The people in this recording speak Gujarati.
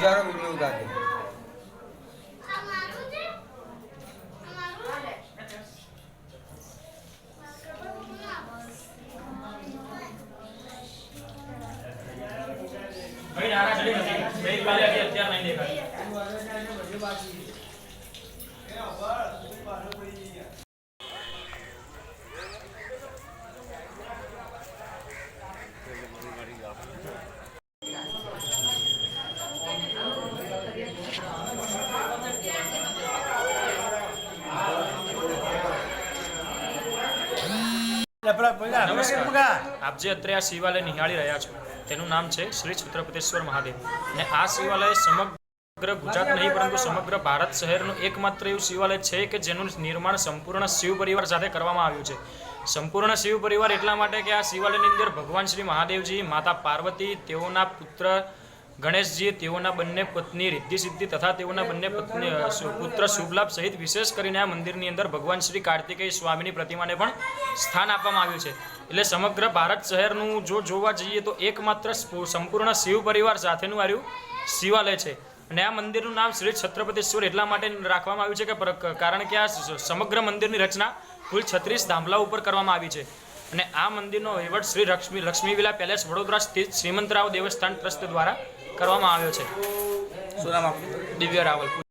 પૂજારો વીડિયો ઉતારજો ભાઈ નારા ચડી નથી મેં કાલે અત્યારે નહીં દેખાય. નમસ્કાર. આપ જે અત્યારે આ શિવાલય નિહાળી રહ્યા છો તેનું નામ છે શ્રી છત્રપતિશ્વર મહાદેવ. અને આ શિવાલય સમગ્ર ગુજરાત નહીં પરંતુ સમગ્ર ભારત શહેરનું એકમાત્ર એવું શિવાલય છે કે જેનું નિર્માણ સંપૂર્ણ શિવ પરિવાર સાથે કરવામાં આવ્યું છે. સંપૂર્ણ શિવ પરિવાર એટલા માટે કે આ શિવાલયની અંદર ભગવાન શ્રી મહાદેવજી માતા પાર્વતી તેઓના પુત્ર ગણેશજી તેઓના બંને પત્ની રિદ્ધિ સિદ્ધિ તથા તેઓના બંને પત્ની પુત્ર શુભલાભ સહિત વિશેષ કરીને આ મંદિરની અંદર ભગવાન શ્રી કાર્તિકેય સ્વામીની પ્રતિમાને પણ સ્થાન આપવામાં આવ્યું છે. એટલે સમગ્ર ભારત શહેરનું જો જોવા જઈએ તો એકમાત્ર સ્પુ- સંપૂર્ણ શિવ પરિવાર સાથેનું આર્યું શિવાલય છે. અને આ મંદિરનું નામ શ્રી છત્રપતિશ્વર એટલા માટે રાખવામાં આવ્યું છે કે કારણ કે આ સમગ્ર મંદિરની રચના કુલ છત્રીસ ધામલા ઉપર કરવામાં આવી છે. અને આ મંદિરનો વહીવટ શ્રી લક્ષ્મી લક્ષ્મી વિલા પેલેસ વડોદરા સ્થિત શ્રીમંતરાવ દેવસ્થાન ટ્રસ્ટ દ્વારા કરવામાં આવ્યો છે. શું નામ આપણું દિવ્ય રાવલ.